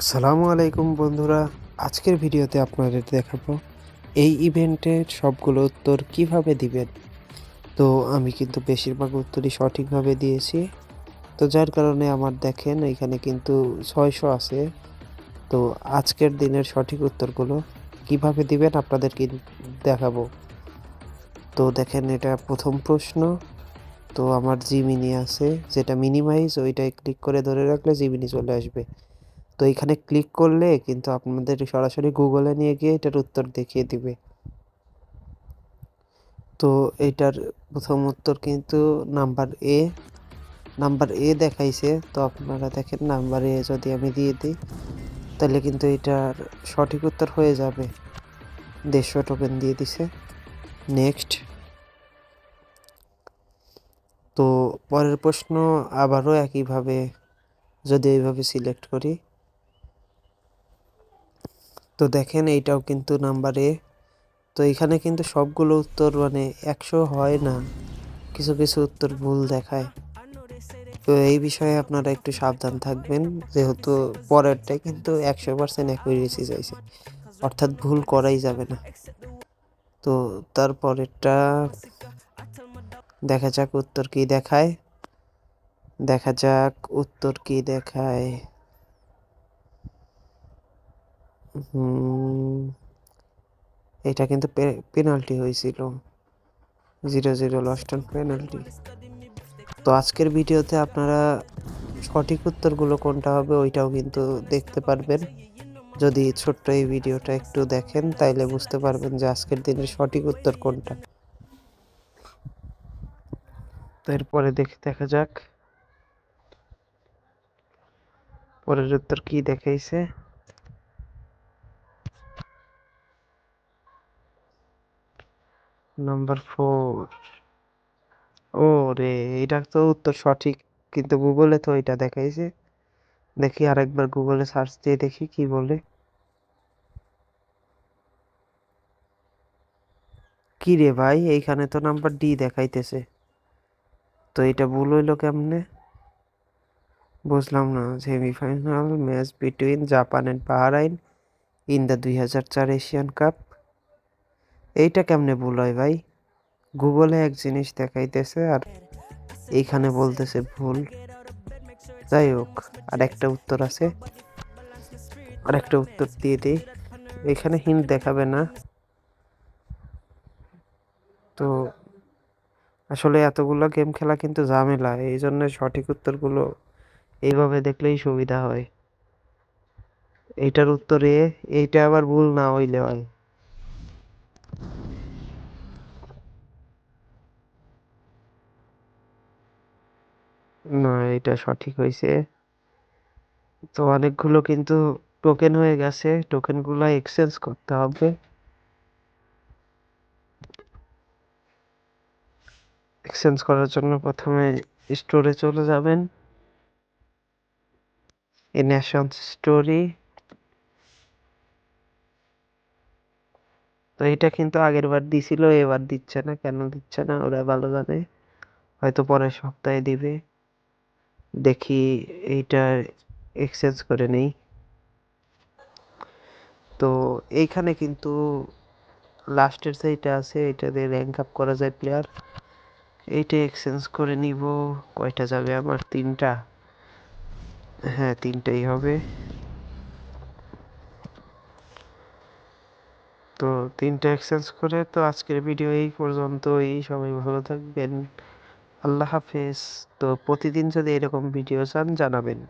আসসালামু আলাইকুম বন্ধুরা, আজকের ভিডিওতে আপনাদের দেখাবো এই ইভেন্টের সবগুলো উত্তর কীভাবে দিবেন। তো আমি কিন্তু বেশিরভাগ উত্তরই সঠিকভাবে দিয়েছি। তো যার কারণে আমার দেখেন এখানে কিন্তু ছয়শো আছে। তো আজকের দিনের সঠিক উত্তরগুলো কীভাবে দিবেন আপনাদের আপনাদেরকে দেখাবো। তো দেখেন এটা প্রথম প্রশ্ন। তো আমার জিমিনি আছে, যেটা মিনিমাইজ ওইটাই ক্লিক করে ধরে রাখলে জিমিনি চলে আসবে। তো এখানে ক্লিক করলে কিন্তু আপনাদের সরাসরি গুগলে নিয়ে গিয়ে এটার উত্তর দেখিয়ে দিবে। তো এটার প্রথম উত্তর কিন্তু নাম্বার এ নাম্বার এ দেখাইছে, তো আপনারা দেখেন নাম্বার এ যদি আমি দিয়ে দিই, তাহলে কিন্তু এটার সঠিক উত্তর হয়ে যাবে। দেড়শো টোকেন দিয়ে দিছে। নেক্সট তো পরের প্রশ্ন আবারও একইভাবে যদি এইভাবে সিলেক্ট করি তো দেখেন এইটাও কিন্তু নাম্বার এ। তো এখানে কিন্তু সবগুলো উত্তর মানে একশো হয় না। কিছু কিছু উত্তর ভুল দেখায়। তো এই বিষয়ে আপনারা একটু সাবধান থাকবেন, যেহেতু পরেরটা কিন্তু একশো পার্সেন্ট অ্যাকুরেসি চাইছে অর্থাৎ ভুল করাই যাবে না। তো তারপরেরটা দেখা যাক উত্তর কি দেখায়। দেখা যাক উত্তর কি দেখায়। এটা কিন্তু পেনাল্টি হয়েছিল। Zero zero lost on penalty তো আজকের ভিডিওতে আপনারা সঠিক উত্তরগুলো কোনটা হবে ওইটাও কিন্তু দেখতে পারবেন। যদি ছোট্ট এই ভিডিওটা একটু দেখেন, তাইলে বুঝতে পারবেন যে আজকের দিনের সঠিক উত্তর কোনটা। এরপরে দেখে, দেখা যাক। পরের উত্তর কি দেখাইছে? নাম্বার ফোর ও রে এটা তো উত্তর সঠিক, কিন্তু গুগলে তো এটা দেখাইছে। দেখি আরেকবার গুগলে সার্চ দিয়ে দেখি কি বলে। কি রে ভাই, এইখানে তো নাম্বার ডি দেখাইতেছে। তো এটা ভুল হইল কেমনে? বুঝলাম না। Semifinal match between Japan and Bahrain in the দুই হাজার চার এশিয়ান কাপ এইটা কেমনে ভুল হয় ভাই? গুগলে এক জিনিস দেখাইতেছে আর এইখানে বলতেছে ভুল। যাই হোক, আর একটা উত্তর আছে। আর একটা উত্তর দিয়ে দিই। এখানে হিন্ট দেখাবে না। তো আসলে এতগুলো গেম খেলা কিন্তু ঝামেলা, এই জন্য সঠিক উত্তরগুলো এইভাবে দেখলেই সুবিধা হয়। এইটার উত্তরে, এইটা আবার ভুল না হইলে হয়। না, এটা সঠিক হয়েছে। তো অনেকগুলো কিন্তু টোকেন হয়ে গেছে টোকেনগুলো এক্সচেঞ্জ করতে হবে। এক্সচেঞ্জ করার জন্য প্রথমে স্টোরে চলে যাবেন। ন্যাশন স্টোরি তো এটা কিন্তু আগের বার দিছিল, এবার দিচ্ছে না, কেন দিচ্ছে না, ওরা ভালো জানে। হয়তো পরের সপ্তাহে দিবে। দেখি এইটা এক্সচেঞ্জ করে নেই। তো এইখানে কিন্তু লাস্টের যেটা আছে এটা দিয়ে র্যাঙ্ক আপ করা যায় প্লেয়ার এইটা এক্সচেঞ্জ করে নিব, কয়টা যাবে আমার? তিনটা। হ্যাঁ তিনটাই হবে। তো তিনটা এক্সচেঞ্জ করে তো আজকের ভিডিও এই পর্যন্তই। সবাই ভালো থাকবেন। আল্লাহ হাফেজ। তো প্রতিদিন যদি এরকম ভিডিও চান জানাবেন।